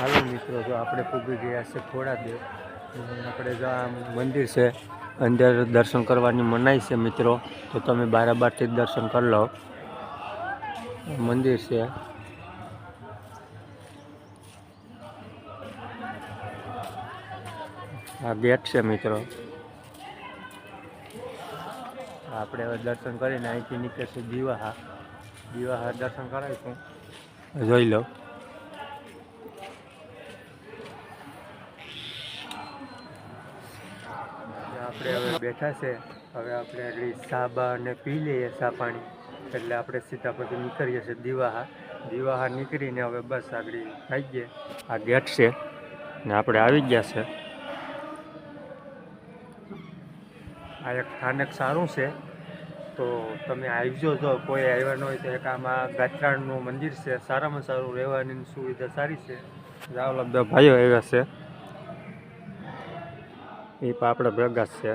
હાલો મિત્રો તો આપણે પૂગી ગયા છે ખોડાદેવ આપણે જો આ મંદિર છે, અંદર દર્શન કરવાની મનાઈ છે મિત્રો. તો તમે બારાબારથી જ દર્શન કરી લો. મંદિર છે. આ ગેટ છે મિત્રો. આપણે હવે દર્શન કરીને અહીંથી નીકળશું દીવાહા. દીવાહા દર્શન કરાવીશું. જોઈ લો. આપણે હવે બેઠા છે. હવે આપણે આગળ સાબા ને પી લઈએ સા પાણી. એટલે આપણે સીધા પછી નીકળીએ છીએ દિવાહા. દીવાહા નીકળીને હવે બસ આગળ થઈ ગઈએ આ ગેટ છે. ને આપણે આવી ગયા છે. આ એક સ્થાનક સારું છે. તો તમે આવજો જો કોઈ આવ્યા ન હોય તો એક આમાં ગાત્રાણનું મંદિર છે. સારામાં સારું રહેવાની સુવિધા સારી છે. રાવલા ભાઈઓ આવ્યા છે. એ પણ આપણે ભેગા છે.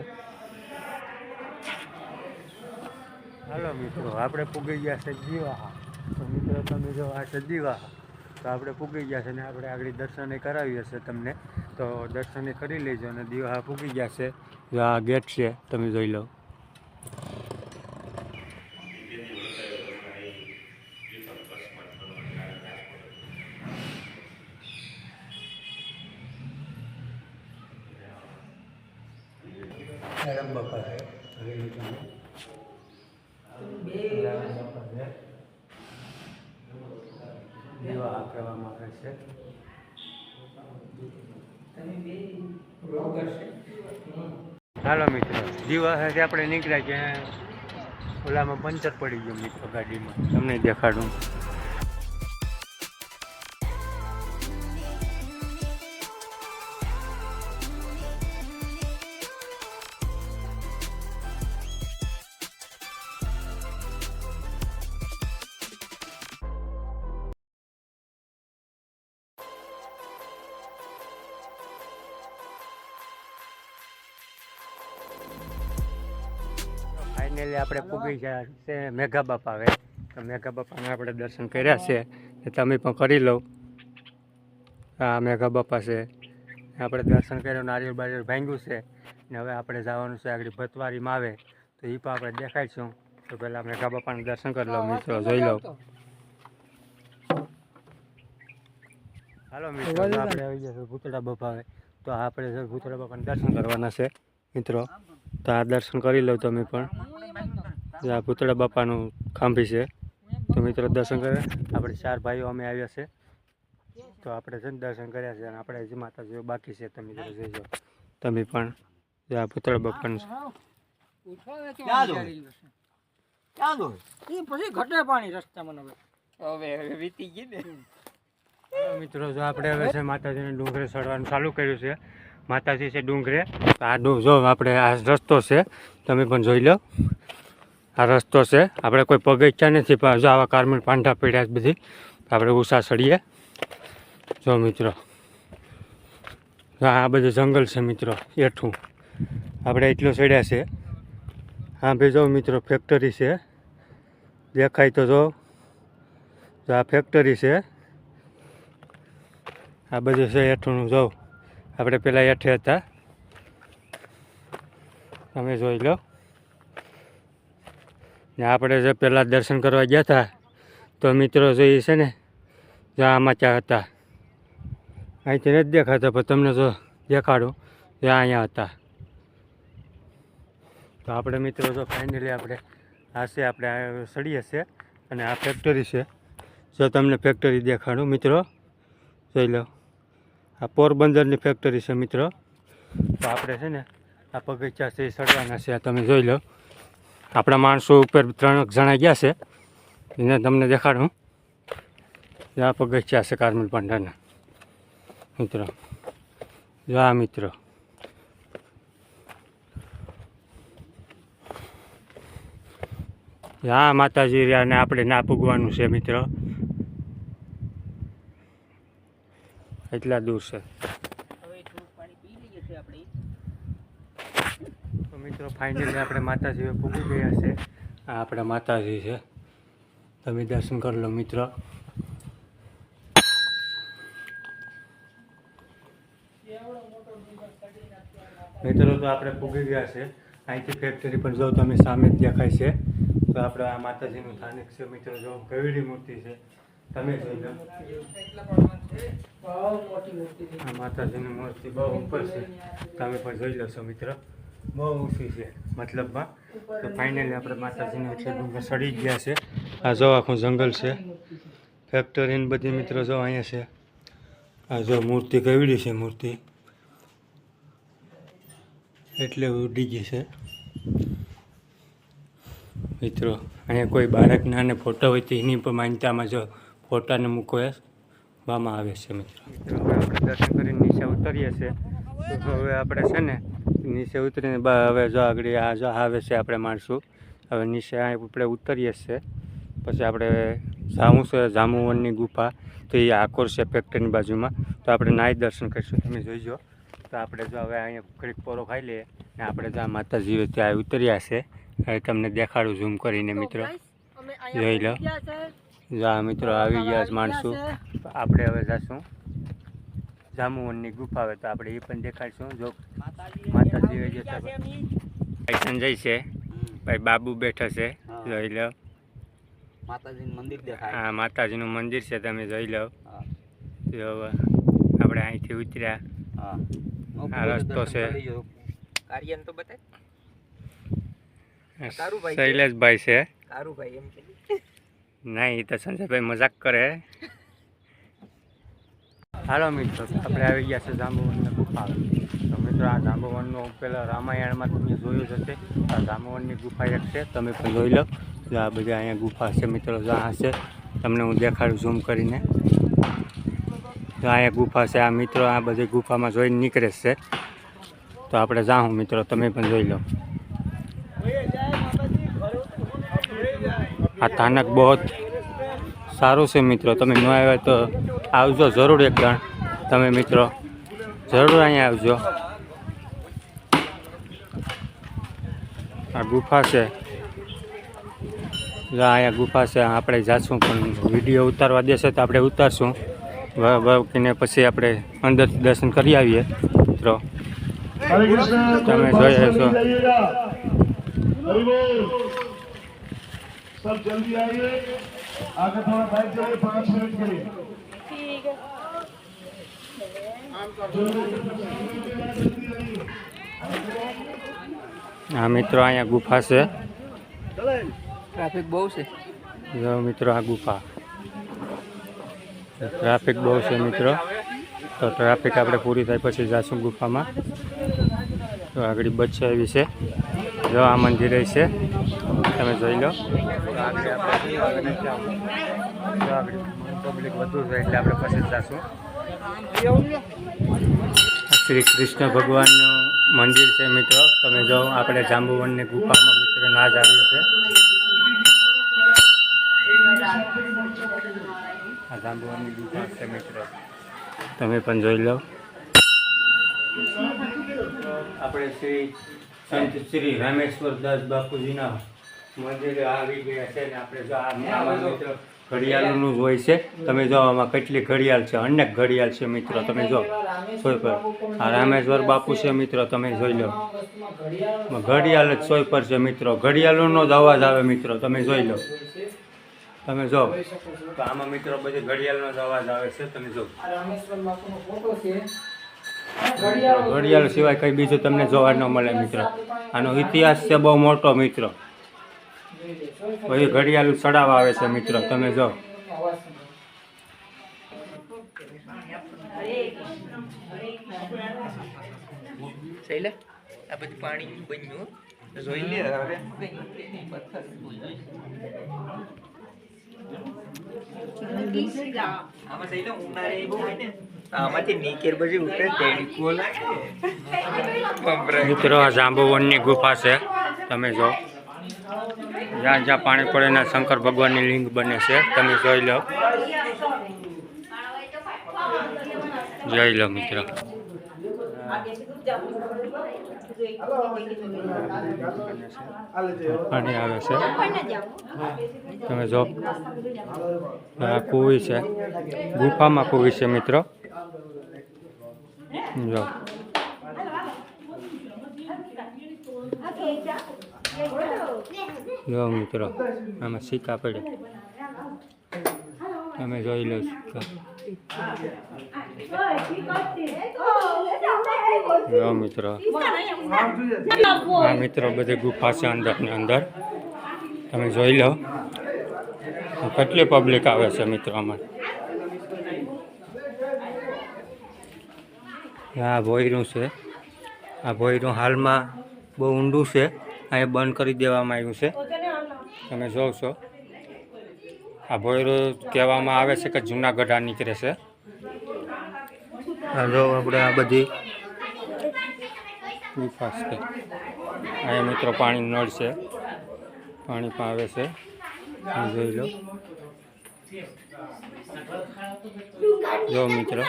હાલો મિત્રો, આપણે પૂગી ગયા છે જીવાહા તો મિત્રો, તમે જો આ છે જીવાહા તો આપણે પૂગી ગયા છે ને આપણે આગળ દર્શને કરાવીએ છે તમને. તો દર્શને કરી લેજો અને દીવાહા પૂગી ગયા છે. આ ગેટ છે, તમે જોઈ લો. રામ બાપા છે છે દીવા છે. હાલો મિત્રો દીવા સાથે આપણે નીકળ્યા કે ઓલામાં પંચર પડી ગયું મિત્રો ગાડીમાં. તમને દેખાડું. ફાઇનલી આપણે પૂગી ગયા છે. મેઘા બાપા હવે તો મેઘા બાપાને આપણે દર્શન કર્યા છે. એ તમે પણ કરી લો. આ મેઘા બાપા છે. આપણે દર્શન કર્યું નારિયેળ બારિયેળ ભાંગ્યું છે. ને હવે આપણે જવાનું છે આગળ ભતવારીમાં આવે. તો એ પણ આપણે દેખાડીશું. તો પહેલાં મેઘા બાપાને દર્શન કરી લો મિત્રો. જોઈ લો. હાલો મિત્રો. આપણે આવી જશે ભૂતળા બાપા આવે તો આપણે ભૂતળા બાપાને દર્શન કરવાના છે મિત્રો. તો આ દર્શન કરી લો તમે પણ. આ ભૂતળા બાપાનું ખાંભી છે. તો મિત્રો દર્શન કરે. આપણે ચાર ભાઈઓ અમે આવ્યા છે. તો આપણે છે ને દર્શન કર્યા છે અને આપણે હજી માતાજીઓ બાકી છે. તમે મિત્રો જોઈજો તમે પણ આ ભૂતળા બાપાનું પછી હવે મિત્રો જો આપણે હવે છે માતાજીને ડુંગરે ચડવાનું ચાલુ કર્યું છે. માતાજી છે ડુંગરે. આ ડું જો આપણે આ રસ્તો છે. તમે પણ જોઈ લો. આ રસ્તો છે. આપણે કોઈ પગથિયા નથી, પણ જો આવા કાર્મેલ પાંઠા પડ્યા છે બધી આપણે ઉષા ચડીએ. જો મિત્રો આ બધું જંગલ છે મિત્રો, એઠું. આપણે એટલું ચડ્યા છે. હા ભાઈ જો મિત્રો ફેક્ટરી છે. દેખાય તો જો આ ફેક્ટરી છે. આ બધું છે હેઠુંનું જો. આપણે પેલા હેઠે હતા. તમે જોઈ લો. ને આપણે જે પહેલાં દર્શન કરવા ગયા હતા, તો મિત્રો જોઈએ છે ને જ્યાં આમાં ત્યાં હતા. અહીંથી નથી દેખાતા, પણ તમને જો દેખાડું ત્યાં અહીંયા હતા. તો આપણે મિત્રો જો ફાઇનલી આપણે, આ છે આપણે સળીએ છે અને આ ફેક્ટરી છે. જો તમને ફેક્ટરી દેખાડું, મિત્રો. જોઈ લો. આ પોરબંદરની ફેક્ટરી છે, મિત્રો. તો આપણે છે ને, આ બગીચા છે સડવાના છે તમે જોઈ લો. આપણા માણસો ઉપર ત્રણ જણા ગયા છે. એને તમને દેખાડું. આ પગથિયા છે, કારમેલ પાંડાના. મિત્રો. જો આ મિત્રો. હા માતાજી રહ્યાને આપણે ના પૂગવાનું છે, મિત્રો. એટલા દૂર છે હવે થોડુંક પાણી પી લઈએ છે આપણે તો મિત્રો ફાઇનલી આપણે માતાજી પૂગી ગયા છે. આ આપણા માતાજી છે. તમે દર્શન કરી લો, મિત્રો. મિત્રો, તો આપણે પૂગી ગયા છે. અહીંથી ફેક્ટરી પણ જો તમે સામે જ દેખાય છે. તો આપણે આ માતાજીનું સ્થાનિક છે, મિત્રો. જો કેવડી મૂર્તિ છે. તમે જોઈ લો. આ માતાજીની મૂર્તિ બહુ ઉપર છે. તમે પણ જોઈ લો છો મિત્રો. બહુ ઊંચી છે, મતલબમાં. તો ફાઇનલી આપણે માતાજીને ડુંગર સડી ગયા છે. આ જો આખું જંગલ છે. ફેક્ટરી ને બધી મિત્રો જો અહીંયા છે. આ જો મૂર્તિ કેવડી છે મૂર્તિ. એટલે ઉડી ગઈ છે. મિત્રો, અહીંયા કોઈ બાળકના અને ફોટો હોય તો એની પણ માન્યતામાં જો ફોટાને મૂકવામાં આવે છે મિત્રો. મિત્રો, આપણે દર્શન કરીને નીચે ઉતરીએ છીએ. તો હવે આપણે છે ને નીચે ઉતરીને હવે જો આગળ આ જો આવે છે આપણે માણસું હવે નીચે આપણે ઉતરીએ છીએ. પછી આપણે જામું છે જામુવનની ગુફા તો એ આકોર છે ફેક્ટરીની બાજુમાં. તો આપણે નાય દર્શન કરીશું. તમે જોઈજો. તો આપણે જો હવે અહીંયા ઘડીક પોરો ખાઈ લઈએ ને આપણે જ્યાં માતાજી ત્યાં ઉતર્યા છે. હવે તમને દેખાડું ઝૂમ કરીને મિત્રો. જોઈ લો. જા મિત્રો આવી ગયા માણસો. તો આપણે હવે જશું. જામુવનની ગુફા આવે તો આપણે એ પણ દેખાડશું. જો માતાજી હોય ભાઈ સંજય છે. ભાઈ બાબુ બેઠા છે. જોઈ લો. માતાજીનું મંદિર દેખાય. આ માતાજીનું મંદિર છે તમે જોઈ લો. જો આપણે અહીંથી ઉતર્યા. આ રસ્તો છે. શૈલેષભાઈ છે. નહીં એ તો સંજયભાઈ મજાક કરે. હાલો મિત્રો, આપણે આવી ગયા છે જાંબુવનના ગુફા. તો મિત્રો, આ જાંબુવનનું પેલા રામાયણમાં તમે જોયું જ હશે. આ જાંબુવનની ગુફા એક છે, તમે પણ જોઈ લો. આ બધા અહીંયા ગુફા છે મિત્રો જ્યાં હશે તમને હું દેખાડું ઝૂમ કરીને. તો અહીંયા ગુફા છે, આ મિત્રો આ બધી ગુફામાં જોઈને નીકળે છે. તો આપણે જાઉં મિત્રો, તમે પણ જોઈ લો. આ સ્થાનક બહુ સારું છે મિત્રો તમે ન આવ્યા તો આવજો જરૂર એક ગણ તમે મિત્રો જરૂર અહીંયા આવજો આ ગુફા છે જો અહીંયા ગુફા છે આપણે જાશું પણ વિડીયો ઉતારવા દેશે તો આપણે ઉતારશું ને પછી આપણે અંદર દર્શન કરી આવીએ મિત્રો हरे कृष्ण તમે कोई જોઈ बात હશો. नहीं जाइएगा हरि बोल सब जल्दी आइए आगे थोड़ा बैठ जाइए पाँच मिनट के लिए આ મિત્રો અહીંયા ગુફા છે ટ્રાફિક બહુ છે જો મિત્રો આ ગુફા ટ્રાફિક બહુ છે મિત્રો તો ટ્રાફિક આપણે પૂરી થાય પછી જાશું ગુફામાં તો આગળ બસ એવી છે જો આ મંદિરે છે તમે જોઈ લો. આપણે પબ્લિક વધુ એટલે આપણે પછી જ શ્રી કૃષ્ણ ભગવાનનું મંદિર છે મિત્રો. તમે જો આપણે જાંબુવનની ગુફામાં મિત્ર જ આવ્યું છે. આ જાંબુવનની ગુફા છે મિત્રો. તમે પણ જોઈ લો. આપણે શ્રી સંત શ્રી રામેશ્વર દાસ બાપુજીના મંદિરે આવી ગયા છે ને આપણે જો આ મિત્રો ઘડિયાળનું જ હોય છે. તમે જો આમાં કેટલી ઘડિયાળ છે? અનેક ઘડિયાળ છે મિત્રો તમે જો. સોય પર. આ રામેશ્વર બાપુ છે. મિત્રો તમે જોઈ લો. ઘડિયાળ જ સોય પર છે મિત્રો. ઘડિયાળનો જ અવાજ આવે મિત્રો તમે જોઈ લો. તમે જો. તો આમાં મિત્રો બધી ઘડિયાળનો જ અવાજ આવે છે તમે જો. ઘડિયાળ સિવાય કઈ બીજું તમને જોવા ન મળે મિત્રો. આનો ઇતિહાસ છે બહુ મોટો મિત્રો. બધી ઘડિયાળ ચડાવવા આવે છે મિત્રો તમે જો. શૈલે આ બધું પાણી બન્યું. જોઈ લે હવે. આમાં શૈલે ઉનાળે બહુ હોય ને. આમાંથી નીચે પછી ઉતરે તેડી મિત્રો આ જાંબુવનની ગુફા છે. તમે જો. જ્યાં જ્યાં પાણી પડે ને શંકર ભગવાનની લિંગ બને છે, તમે જોઈ લો. જોઈ લો મિત્ર. પાણી આવે છે. તમે જો. કુવી છે. ગુફામાં કુવી છે મિત્રો. જો. જો મિત્રો, આમાં સિક્કા પડે. તમે જોઈ લો જો મિત્રો, આ મિત્રો બધી ગુફા છે અંદર ને અંદર. તમે જોઈ લો. કેટલી પબ્લિક આવે છે મિત્રો આમાં? આ ભોયરું છે. આ ભોયરું હાલમાં બહુ ઊંડું છે. અહીંયા બંધ કરી દેવામાં આવ્યું છે. તમે જોશો. આ ભોયરો કહેવામાં આવે છે કે જૂનાગઢ નીકળે છે. જો આપણે આ બધી ગુફા છે. અહીંયા મિત્રો પાણી નળ છે. પાણી પણ આવે છે. જોઈ લો. જો મિત્રો.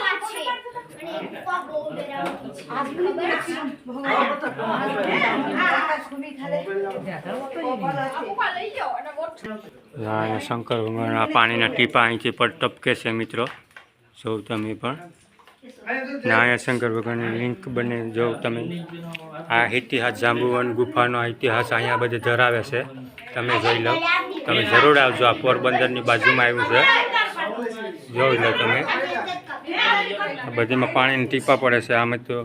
શંકર ભગવાન આ પાણીના ટીપા અહીંથી પર ટપકે છે મિત્રો. જો તમે પણ. ને અહીંયા શંકર ભગવાનની લિંક બને જો તમે. આ ઇતિહાસ જાંબુવન ગુફાનો ઇતિહાસ અહીંયા બધે ધરાવે છે. તમે જોઈ લો. તમે જરૂર આવજો. આ પોરબંદરની બાજુમાં આવ્યું છે. જોઈ લો તમે. બધીમાં પાણીની ટીપા પડે છે. આમાં તો